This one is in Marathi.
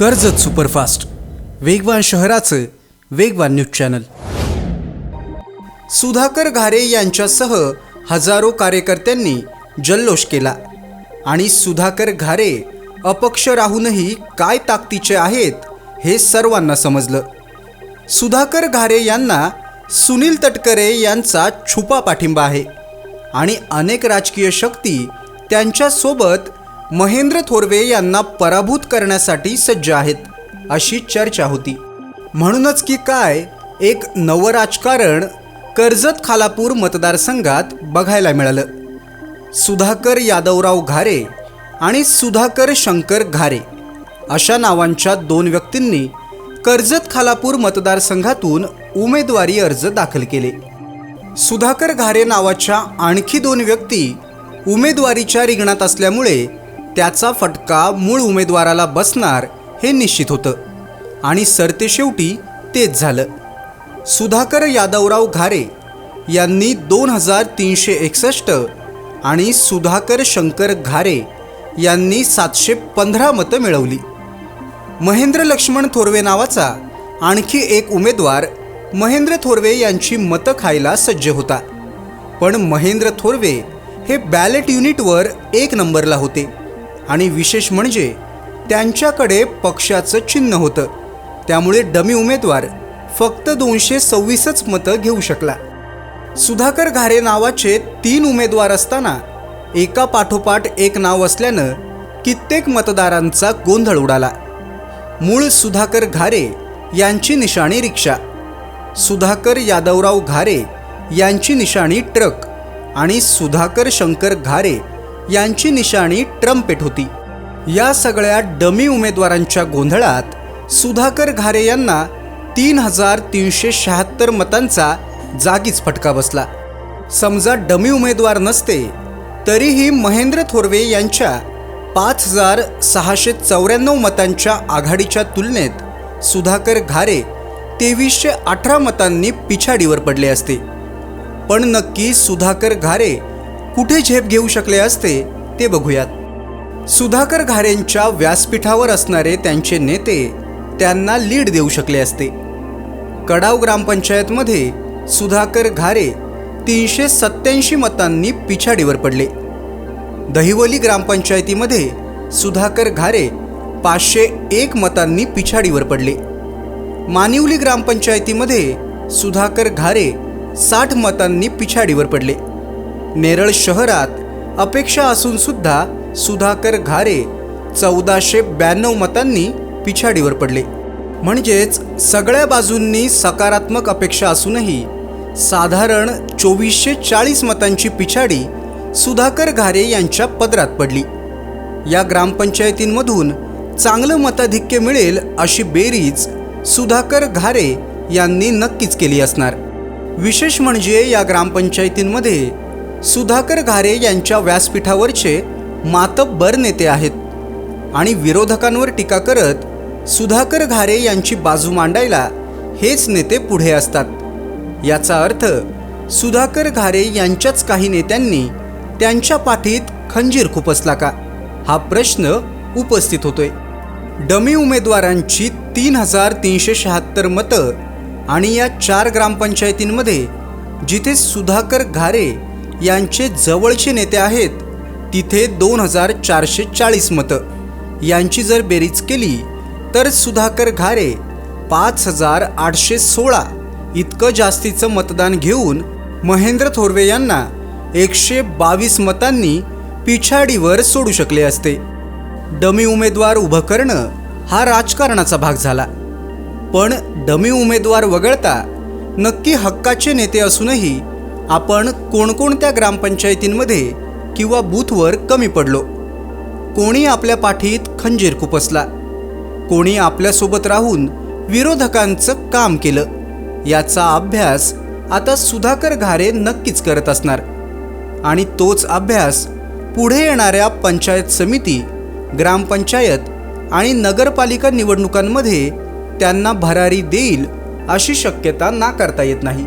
कर्जत सुपरफास्ट. वेगवान शहराचं वेगवान न्यूज चॅनल. सुधाकर घारे यांच्यासह हजारो कार्यकर्त्यांनी जल्लोष केला. आणि सुधाकर घारे अपक्ष राहूनही काय ताकदीचे आहेत हे सर्वांना समजलं. सुधाकर घारे यांना सुनील तटकरे यांचा छुपा पाठिंबा आहे. आणि अनेक राजकीय शक्ती त्यांच्यासोबत महेंद्र थोरवे यांना पराभूत करण्यासाठी सज्ज आहेत अशी चर्चा होती. म्हणूनच की काय एक नवं राजकारण कर्जत खालापूर मतदारसंघात बघायला मिळालं. सुधाकर यादवराव घारे आणि सुधाकर शंकर घारे अशा नावांच्या दोन व्यक्तींनी कर्जत खालापूर मतदारसंघातून उमेदवारी अर्ज दाखल केले. सुधाकर घारे नावाच्या आणखी दोन व्यक्ती उमेदवारीच्या रिंगणात असल्यामुळे त्याचा फटका मूळ उमेदवाराला बसणार हे निश्चित होतं. आणि सरतेशेवटी तेच झालं. सुधाकर यादवराव घारे यांनी दोन हजार तीनशे एकसष्ट आणि सुधाकर शंकर घारे यांनी सातशे पंधरा मतं मिळवली. महेंद्र लक्ष्मण थोरवे नावाचा आणखी एक उमेदवार महेंद्र थोरवे यांची मतं खायला सज्ज होता. पण महेंद्र थोरवे हे बॅलेट युनिटवर एक नंबरला होते. आणि विशेष म्हणजे त्यांच्याकडे पक्षाचं चिन्ह होतं. त्यामुळे डमी उमेदवार फक्त दोनशे सव्वीसच मतं घेऊ शकला. सुधाकर घारे नावाचे तीन उमेदवार असताना एका पाठोपाठ एक नाव असल्यानं कित्येक मतदारांचा गोंधळ उडाला. मूळ सुधाकर घारे यांची निशाणी रिक्षा सुधाकर यादवराव घारे यांची निशाणी ट्रक आणि सुधाकर शंकर घारे यांची निशाणी ट्रम्पेट होती. या सगळ्या डमी उमेदवारांच्या गोंधळात सुधाकर घारे यांना तीन हजार तीनशे शहात्तर मतांचा जागीच फटका बसला. समजा डमी उमेदवार नसते तरीही महेंद्र थोरवे यांच्या पाच हजार सहाशे चौऱ्याण्णव मतांच्या आघाडीच्या तुलनेत सुधाकर घारे तेवीसशे अठरा मतांनी पिछाडीवर पडले असते. पण नक्की सुधाकर घारे कुठे झेप घेऊ शकले असते ते बघूयात. सुधाकर घारेंच्या व्यासपीठावर असणारे त्यांचे नेते त्यांना लीड देऊ शकले असते. कडाव ग्रामपंचायतमध्ये सुधाकर घारे तीनशे सत्याऐंशी मतांनी पिछाडीवर पडले. दहिवली ग्रामपंचायतीमध्ये सुधाकर घारे पाचशे एक मतांनी पिछाडीवर पडले. मानिवली ग्रामपंचायतीमध्ये सुधाकर घारे साठ मतांनी पिछाडीवर पडले. नेरळ शहरात अपेक्षा असून सुद्धा सुधाकर घारे चौदाशे ब्याण्णव मतांनी पिछाडीवर पडले. म्हणजेच सगळ्या बाजूंनी सकारात्मक अपेक्षा असूनही साधारण चोवीसशे चाळीस मतांची पिछाडी सुधाकर घारे यांच्या पदरात पडली. या ग्रामपंचायतींमधून चांगलं मताधिक्य मिळेल अशी बेरीज सुधाकर घारे यांनी नक्कीच केली असणार. विशेष म्हणजे या ग्रामपंचायतींमध्ये सुधाकर घारे यांच्या व्यासपीठावरचे मातब्बर नेते आहेत आणि विरोधकांवर टीका करत सुधाकर घारे यांची बाजू मांडायला हेच नेते पुढे असतात. याचा अर्थ सुधाकर घारे यांच्याच काही नेत्यांनी त्यांच्या पाठीत खंजीर खुपसला का? हा प्रश्न उपस्थित होतोय. डमी उमेदवारांची तीन हजार तीनशे शहात्तर मतं आणि या चार ग्रामपंचायतींमध्ये जिथे सुधाकर घारे यांचे जवळचे नेते आहेत. तिथे दोन हजार चारशे चाळीस मतं. यांची जर बेरीज केली तर सुधाकर घारे पाच हजार आठशे सोळा इतकं जास्तीचं मतदान घेऊन महेंद्र थोरवे यांना एकशे बावीस मतांनी पिछाडीवर सोडू शकले असते. डमी उमेदवार उभं करणं हा राजकारणाचा भाग झाला. पण डमी उमेदवार वगळता नक्की हक्काचे नेते असूनही आपण कोणकोणत्या ग्रामपंचायतींमध्ये किंवा बूथवर कमी पडलो? कोणी आपल्या पाठीत खंजीर खुपसला? कोणी आपल्यासोबत राहून विरोधकांचं काम केलं? याचा अभ्यास आता सुधाकर घारे नक्कीच करत असणार. आणि तोच अभ्यास पुढे येणाऱ्या पंचायत समिती ग्रामपंचायत आणि नगरपालिका निवडणुकांमध्ये त्यांना भरारी देईल अशी शक्यता नाकारता येत नाही.